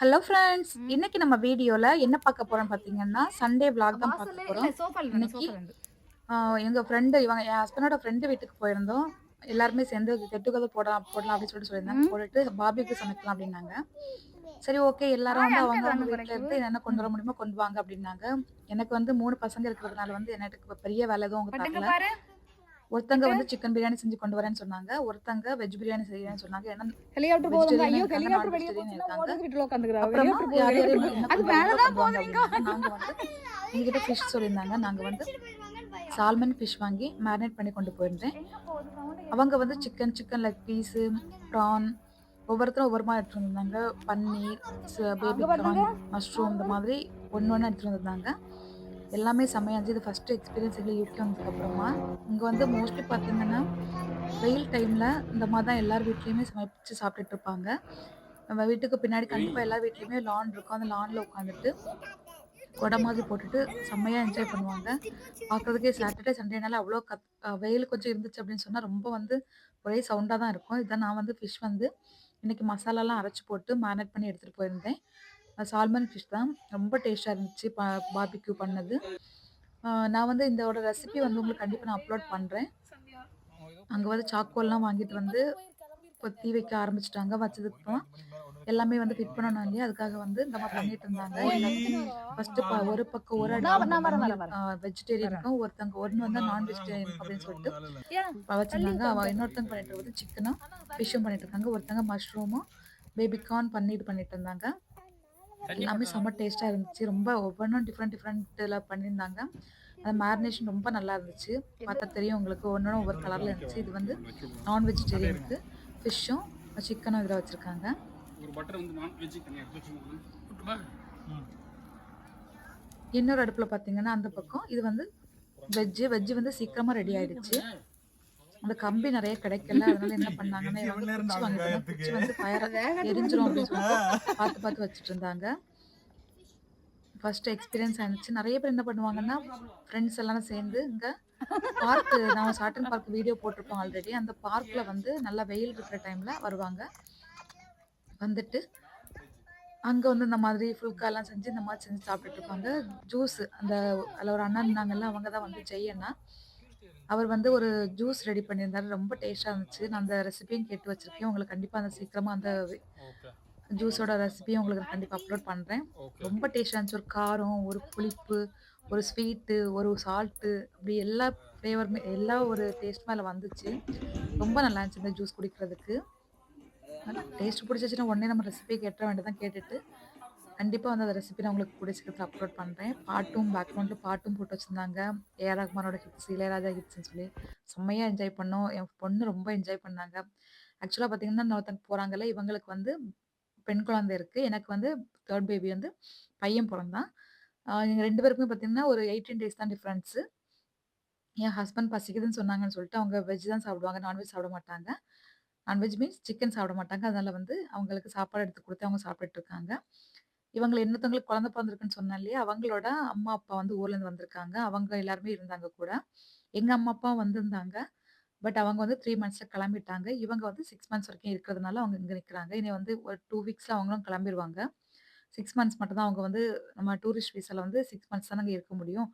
Hello friends. இன்னைக்கு நம்ம வீடியோல என்ன பார்க்க போறோம்னு பார்த்தீங்கன்னா சண்டே vlog தான் பார்க்க போறோம். இன்னைக்கு எங்க ஃப்ரெண்டு இவங்க என் ஹஸ்பண்டோட ஃப்ரெண்டு வீட்டுக்கு போயிருந்தோம். எல்லாருமே சேர்ந்து கெட் டுகெதர் போடலாம் போடலாம் அப்படின்னு சொல்லிட்டு சொல்லியிருந்தாங்க. போட்டுட்டு பாபிக்கு சமைக்கலாம் அப்படின்னாங்க. சரி ஓகே எல்லாரும் வந்து அவங்க அவங்க வீட்டில் இருந்து என்ன கொண்டு வர முடியுமோ கொண்டு வாங்க அப்படின்னாங்க. எனக்கு வந்து மூணு பசங்க இருக்கிறதுனால வந்து எனக்கு பெரிய வேலை எதுவும் அவங்க பார்க்கல. பாரு. ஒருத்தங்க வந்து சிக்கன் பிரியாணி செஞ்சு கொண்டு வரேன்னு சொன்னாங்க. ஒருத்தங்க வெஜ் பிரியாணி செய்யறேன்னு சொன்னாங்க. ஏன்னா ஹெலிகாப்டர் போதுங்க ஐயோ ஹெலிகாப்டர் வெளிய ஹெலிகாப்டர் போகுது என்ன அது மேல தான் கொண்டு வாங்க போகுதுங்க அப்படின்னாங்க. நாங்க வந்து எங்ககிட்ட ஃபிஷ் சொல்லியிருந்தாங்க. நாங்க வந்து சால்மன் ஃபிஷ் வாங்கி மேரினேட் பண்ணி கொண்டு போயிருந்தேன். அவங்க வந்து chicken chicken leg piece prawn ஒவ்வொருத்தரும் ஒவ்வொரு மாதிரி எடுத்துட்டு வந்திருந்தாங்க. பன்னீர் பேபி ப்ரான் மஷ்ரூம் இந்த மாதிரி ஒன்று ஒன்று எடுத்துட்டு வந்திருந்தாங்க. எல்லாமே செம்மையாச்சு இது ஃபஸ்ட்டு எக்ஸ்பீரியன்ஸ் எங்களுக்கு யூகே வந்ததுக்கப்புறமா இங்கே வந்து மோஸ்ட்லி பார்த்தீங்கன்னா வெயில் டைமில் இந்த மாதிரி தான் எல்லார் வீட்லேயுமே சமைச்சு சாப்பிட்டுட்டு இருப்பாங்க. நம்ம வீட்டுக்கு பின்னாடி கண்டிப்பாக எல்லா வீட்லேயுமே லான் இருக்கும். அந்த லானில் உட்காந்துட்டு கொடை மாதிரி போட்டுட்டு செம்மையாக என்ஜாய் பண்ணுவாங்க. பார்க்குறதுக்கே சாட்டர்டே சண்டேனால அவ்வளோ கத் வெயில் கொஞ்சம் இருந்துச்சு அப்படின்னு சொன்னால் ரொம்ப வந்து ஒரே சவுண்டாக தான் இருக்கும். இதான் நான் வந்து ஃபிஷ் வந்து இன்னைக்கு மசாலாலாம் அரைச்சி போட்டு மேரினேட் பண்ணி எடுத்துகிட்டு போயிருந்தேன். சால்மன் ஃபிஷ் தான். ரொம்ப டேஸ்ட்டாக இருந்துச்சு பா பார்பிக்யூ பண்ணது. நான் வந்து இதோட ரெசிபி வந்து உங்களுக்கு கண்டிப்பாக நான் அப்லோட் பண்ணுறேன் அங்கே வந்து சாக்கோல்லாம் வாங்கிட்டு வந்து இப்போ தீ வைக்க ஆரம்பிச்சிட்டாங்க வச்சதுக்கு அப்புறம் எல்லாமே வந்து ஃபிட் பண்ணணும் இல்லையா? அதுக்காக வந்து இந்த மாதிரி பண்ணிட்டு இருந்தாங்க. ஃபர்ஸ்ட் ஒரு பக்கம் ஒரு வெஜிடேரியனுக்கும் ஒருத்தங்க ஒன்று வந்து நான் வெஜிடேரியன் அப்படின்னு சொல்லிட்டு வச்சிருந்தாங்க. அவ இன்னொருத்தங்க பண்ணிட்டு இருக்கிறது சிக்கனும் ஃபிஷ்ஷும் பண்ணிட்டு இருக்காங்க. ஒருத்தங்க மஷ்ரூமும் பேபி கார்ன் பன்னீர் பண்ணிட்டு இருந்தாங்க. எல்லாமே செம்ம டேஸ்ட்டாக இருந்துச்சு. ரொம்ப ஒவ்வொன்றும் டிஃப்ரெண்ட் டிஃப்ரெண்ட்டில் பண்ணியிருந்தாங்க. அந்த மேரினேஷன் ரொம்ப நல்லா இருந்துச்சு. பார்த்தா தெரியும் உங்களுக்கு. ஒன்று ஒவ்வொரு கலரில் இருந்துச்சு. இது வந்து நான் வெஜிடேரியனுக்கு ஃபிஷ்ஷும் சிக்கனும் இதில் வச்சுருக்காங்க. ஒரு பட்டர் வந்து நான் வெஜ் தனியாக எடுத்து வச்சுக்கோங்க இன்னொரு அடுப்பில் பார்த்தீங்கன்னா அந்த பக்கம் இது வந்து வெஜ்ஜு வெஜ்ஜு வந்து சீக்கிரமாக ரெடி ஆயிடுச்சு. அந்த கம்பி நிறைய கிடைக்கல. அதனால என்ன பண்ணாங்கன்னா குச்சி வந்து ஃபயர் எரிஞ்சிரும் அப்படின்னு சொல்லிட்டு பார்த்து பார்த்து வச்சுட்டு இருந்தாங்க. ஃபர்ஸ்ட் எக்ஸ்பீரியன்ஸ் ஆனிச்சு நிறைய பேர் என்ன பண்ணுவாங்கன்னா ஃப்ரெண்ட்ஸ் எல்லாம் சேர்ந்து இங்கே பார்க் நான் சாட்டன் பார்க் வீடியோ போட்டிருப்போம் ஆல்ரெடி அந்த பார்க்கில் வந்து நல்லா வெயில் இருக்கிற டைமில் வருவாங்க. வந்துட்டு அங்கே வந்து இந்த மாதிரி ஃபுல்காலாம் செஞ்சு இந்த மாதிரி செஞ்சு சாப்பிட்டுட்டு இருப்பாங்க. ஜூஸ் அந்த அதில் ஒரு அண்ணா இருந்தாங்கல்ல அவங்க தான் வந்து ஜெய்யண்ணா அவர் வந்து ஒரு ஜூஸ் ரெடி பண்ணியிருந்தாரு. ரொம்ப டேஸ்ட்டாக இருந்துச்சு. நான் அந்த ரெசிபியும் கேட்டு வச்சிருக்கேன். உங்களுக்கு கண்டிப்பாக அந்த சீக்கிரமாக அந்த ஜூஸோட ரெசிபியும் உங்களுக்கு கண்டிப்பாக அப்லோட் பண்ணுறேன் ரொம்ப டேஸ்டாக இருந்துச்சு. ஒரு காரம் ஒரு புளிப்பு ஒரு ஸ்வீட்டு ஒரு சால்ட்டு அப்படி எல்லா ஃப்ளேவருமே எல்லா ஒரு டேஸ்ட் மேலே வந்துச்சு. ரொம்ப நல்லா இருந்துச்சு இந்த ஜூஸ் குடிக்கிறதுக்கு. டேஸ்ட் பிடிச்சிச்சுன்னா உடனே நம்ம ரெசிபி கேட்ட வேண்டியதான் கேட்டுட்டு கண்டிப்பாக வந்து அந்த ரெசிபி நான் உங்களுக்கு கூடிய சீக்கிரத்தில் அப்லோட் பண்ணுறேன் பாட்டும் பேக்ரவுண்டில் பாட்டும் போட்டு வச்சுருந்தாங்க. ஏ ரஹ்மானோட ஹிட்ஸ் இளையராஜா ஹிட்ஸ்னு சொல்லி. செம்மையாக என்ஜாய் பண்ணோம். என் பொண்ணு ரொம்ப என்ஜாய் பண்ணாங்க. ஆக்சுவலாக பார்த்தீங்கன்னா இன்னொருத்தங்க போகிறாங்கல்ல இவங்களுக்கு வந்து பெண் குழந்தை இருக்குது எனக்கு வந்து தேர்ட் பேபி வந்து பையன் பிறந்தான். எங்கள் ரெண்டு பேருக்குமே பார்த்தீங்கன்னா ஒரு எயிட்டீன் டேஸ் தான் டிஃப்ரென்ஸு என் ஹஸ்பண்ட் பசிக்குதுன்னு சொன்னாங்கன்னு சொல்லிட்டு அவங்க வெஜ் தான் சாப்பிடுவாங்க. நான்வெஜ் சாப்பிட மாட்டாங்க. நான்வெஜ் மீன்ஸ் சிக்கன் சாப்பிட மாட்டாங்க. அதனால் வந்து அவங்களுக்கு சாப்பாடு எடுத்து கொடுத்து அவங்க சாப்பிட்டுட்டு இருக்காங்க. இவங்களை இன்னொருத்தவங்களுக்கு குழந்தை பிறந்திருக்குன்னு சொன்னேன் இல்லையா அவங்களோட அம்மா அப்பா வந்து ஊர்லேருந்து வந்திருக்காங்க. அவங்க எல்லாருமே இருந்தாங்க கூட. எங்கள் அம்மா அப்பா வந்திருந்தாங்க. பட் அவங்க வந்து த்ரீ மந்த்ஸில் கிளம்பிட்டாங்க. இவங்க வந்து சிக்ஸ் மந்த்ஸ் வரைக்கும் இருக்கிறதுனால அவங்க இங்கே நிற்கிறாங்க இனி வந்து ஒரு டூ வீக்ஸில் அவங்களும் கிளம்பிடுவாங்க சிக்ஸ் மந்த்ஸ் மட்டும் தான் அவங்க வந்து நம்ம டூரிஸ்ட் வீசாவில் வந்து சிக்ஸ் மந்த்ஸ் தான் அங்கே இருக்க முடியும்.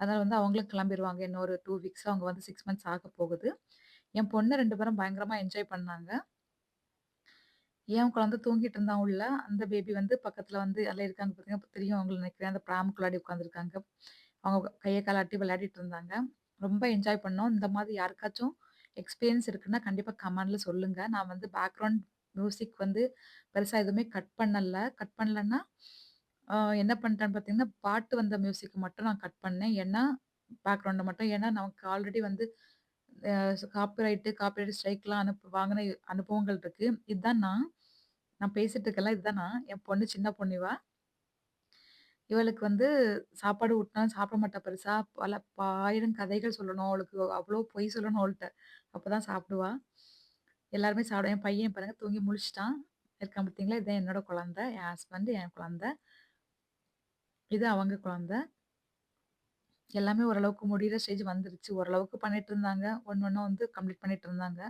அதனால் வந்து அவங்களும் கிளம்பிடுவாங்க இன்னொரு டூ வீக்ஸ் அவங்க வந்து சிக்ஸ் மந்த்ஸ் ஆக போகுது. என் பொண்ணு ரெண்டு பேரும் பயங்கரமாக என்ஜாய் பண்ணாங்க. என் குழந்தை தூங்கிட்டு இருந்தான் உள்ள? அந்த பேபி வந்து பக்கத்தில் வந்து எல்லாம் இருக்காங்க பார்த்தீங்கன்னா தெரியும் அவங்களை நினைக்கிறேன். அந்த பிராமுக்குள்ளாடி உட்காந்துருக்காங்க அவங்க கையை காலாட்டி விளையாடிட்டு இருந்தாங்க. ரொம்ப என்ஜாய் பண்ணோம். இந்த மாதிரி யாருக்காச்சும் எக்ஸ்பீரியன்ஸ் இருக்குன்னா கண்டிப்பாக கமெண்டில் சொல்லுங்கள் நான் வந்து பேக்ரவுண்ட் மியூசிக் வந்து பெருசாக எதுவுமே கட் பண்ணல. கட் பண்ணலன்னா என்ன பண்ணிட்டேன்னு பார்த்தீங்கன்னா பாட்டு வந்த மியூசிக் மட்டும் நான் கட் பண்ணேன். ஏன்னா பேக்ரவுண்டை மட்டும். ஏன்னா நமக்கு ஆல்ரெடி வந்து காப்பிரைட்டு காப்பிரைட் ஸ்ட்ரைக்லாம் அனுப்பு வாங்கின அனுபவங்கள் இருக்கு. இதுதான் நான் நான் பேசிட்டு இருக்கேன்ல இதுதான் நான். என் பொண்ணு சின்ன பொண்ணுவா இவளுக்கு வந்து சாப்பாடு ஊட்டினாலும் சாப்பிட மாட்டா பெருசா. பல ஆயிரம் கதைகள் சொல்லணும். அவளுக்கு அவ்வளோ பொய் சொல்லணும் அவள்கிட்ட அப்போதான் சாப்பிடுவா. எல்லாருமே சாப்பிட என் பையன் பாருங்க தூங்கி முழிச்சிட்டான். இருக்கான் பார்த்தீங்களா இதான் என்னோட குழந்தை. என் ஹஸ்பண்ட் என் குழந்தை. இது அவங்க குழந்தை. எல்லாமே ஓரளவுக்கு முடியிற ஸ்டேஜ் வந்துருச்சு ஓரளவுக்கு பண்ணிட்டு இருந்தாங்க ஒன்று ஒன்று வந்து கம்ப்ளீட் பண்ணிட்டு இருந்தாங்க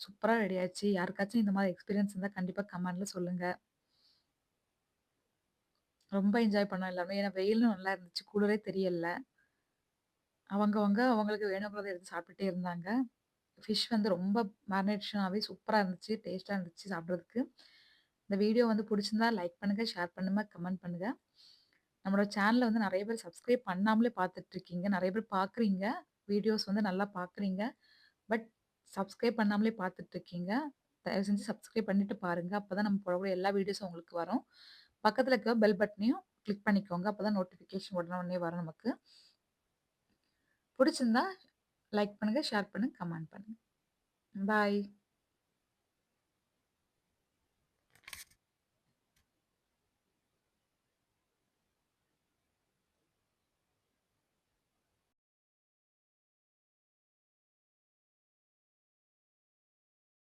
சூப்பராக ரெடி ஆச்சு யாருக்காச்சும் இந்த மாதிரி எக்ஸ்பீரியன்ஸ் இருந்தால் கண்டிப்பாக கமெண்ட்ல சொல்லுங்க ரொம்ப என்ஜாய் பண்ணோம் எல்லாமே ஏன்னா வெயிலும் நல்லா இருந்துச்சு. குளிரே தெரியல. அவங்கவங்க அவங்களுக்கு வேணுங்கிறத எடுத்து சாப்பிட்டுட்டே இருந்தாங்க. ஃபிஷ் வந்து ரொம்ப மேரினேஷனாவே சூப்பரா இருந்துச்சு. டேஸ்ட்டா இருந்துச்சு சாப்பிட்றதுக்கு இந்த வீடியோ வந்து புடிச்சிருந்தா லைக் பண்ணுங்க, ஷேர் பண்ணுங்க, கமெண்ட் பண்ணுங்க. நம்மளோட சேனலை வந்து நிறைய பேர் சப்ஸ்கிரைப் பண்ணாமலே பார்த்துட்ருக்கீங்க நிறைய பேர் பார்க்குறீங்க. வீடியோஸ் வந்து நல்லா பார்க்குறீங்க. பட் சப்ஸ்கிரைப் பண்ணாமலே பார்த்துட்ருக்கீங்க தயவு செஞ்சு சப்ஸ்கிரைப் பண்ணிட்டு அப்போ தான் நம்ம போடக்கூடிய எல்லா வீடியோஸும் உங்களுக்கு வரும். பக்கத்தில் இருக்க பெல் பட்டனையும் கிளிக் பண்ணிக்கோங்க. அப்போ தான் நோட்டிஃபிகேஷன் உடனே உடனே வரும் நமக்கு. பிடிச்சிருந்தா லைக் பண்ணுங்கள் ஷேர் பண்ணுங்கள் கமெண்ட் பண்ணுங்கள் பாய்.